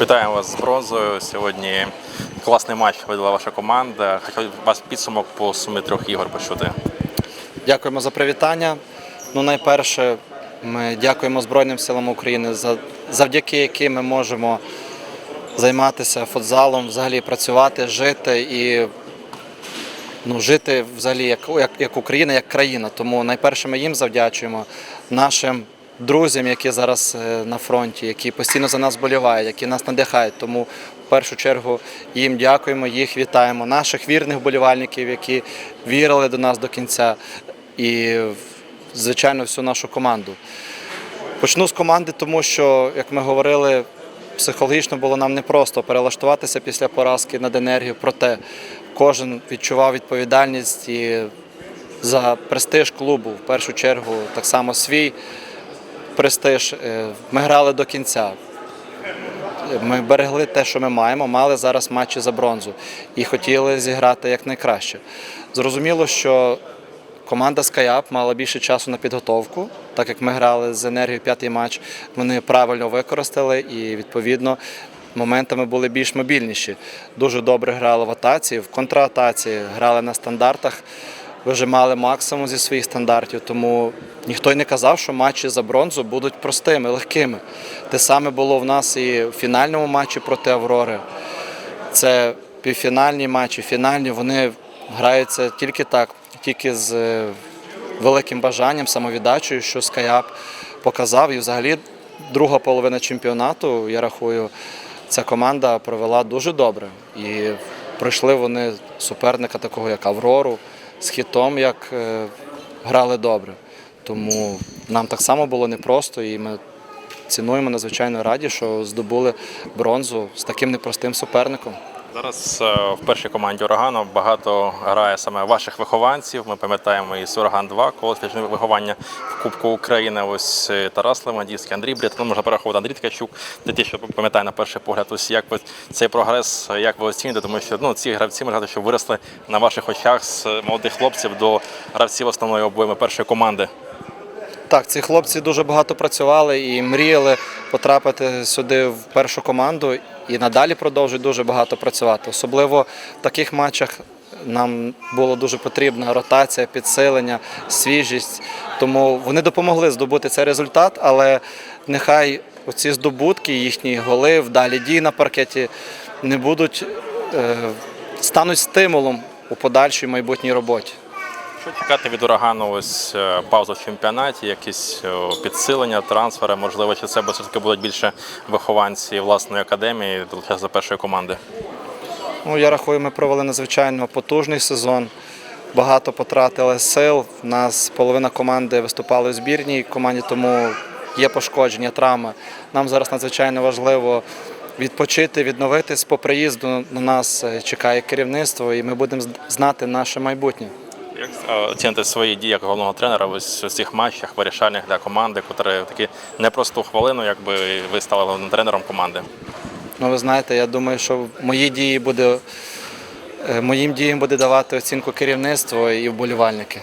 Вітаємо вас з бронзою. Сьогодні класний матч видала ваша команда. Хотів вас підсумок по сумі трьох ігор почути. Дякуємо за привітання. Ну, найперше, ми дякуємо Збройним силам України, за- завдяки яким ми можемо займатися футзалом, взагалі працювати, жити і ну, жити взагалі як, як, як Україна, як країна. Тому найперше ми їм завдячуємо нашим друзям, які зараз е, на фронті, які постійно за нас болівають, які нас надихають. Тому в першу чергу їм дякуємо, їх вітаємо. Наших вірних болівальників, які вірили до нас до кінця, і звичайно всю нашу команду. Почну з команди, тому що, як ми говорили, психологічно було нам непросто перелаштуватися після поразки над енергію. Проте кожен відчував відповідальність і за престиж клубу, в першу чергу, так само свій престиж. Е, Ми грали до кінця. Ми берегли те, що ми маємо, мали зараз матчі за бронзу і хотіли зіграти якнайкраще. Зрозуміло, що команда Скаяп мала більше часу на підготовку, так як ми грали з енергією п'ятий матч, вони правильно використали і відповідно. Моментами були більш мобільніші. Дуже добре грали в атаці, в контратаці, грали на стандартах, вижимали максимум зі своїх стандартів. Тому ніхто й не казав, що матчі за бронзу будуть простими, легкими. Те саме було в нас і в фінальному матчі проти Аврори. Це півфінальні матчі, фінальні, вони граються тільки так, тільки з е, великим бажанням, самовіддачею, що Скаяп показав. І взагалі друга половина чемпіонату, я рахую, ця команда провела дуже добре. І пройшли вони суперника такого, як Аврору, з хітом, як е, грали добре. Тому нам так само було непросто, і ми цінуємо надзвичайно раді, що здобули бронзу з таким непростим суперником. Зараз е, в першій команді урагану багато грає саме ваших вихованців. Ми пам'ятаємо і Сураган 2 колишнє виховання в Кубку України. Ось е, Тарас Левандівський, Андрій Брят, ну, можна перераховувати Андрій Ткачук. Це ті, що пам'ятаю на перший погляд. Ось як ви цей прогрес, як ви оцінюєте, тому що ну ці гравці можна сказати, що виросли на ваших очах з молодих хлопців до гравців основної обойми першої команди. Так, ці хлопці дуже багато працювали і мріяли потрапити сюди в першу команду і надалі продовжують дуже багато працювати. Особливо в таких матчах нам було дуже потрібна ротація, підсилення, свіжість. Тому вони допомогли здобути цей результат, але нехай оці здобутки, їхні голи, вдалі дії на паркеті не будуть е, стануть стимулом у подальшій майбутній роботі. Що чекати від урагану? Ось е, пауза в чемпіонаті, якісь е, підсилення, трансфери, можливо, чи це все-таки будуть більше вихованці власної академії до першої команди. Ну, я рахую, ми провели надзвичайно потужний сезон. Багато потратили сил. У нас половина команди виступала у збірній команді, тому є пошкодження, травми. Нам зараз надзвичайно важливо відпочити, відновитись. По приїзду на нас е, чекає керівництво, і ми будемо знати наше майбутнє. Як оцінити свої дії як головного тренера ось у цих матчах вирішальних для команди, котрі таку непросту хвилину, якби ви стали головним тренером команди? Ну, ви знаєте, я думаю, що мої дії буде, е, моїм діям буде давати оцінку керівництво і вболівальники.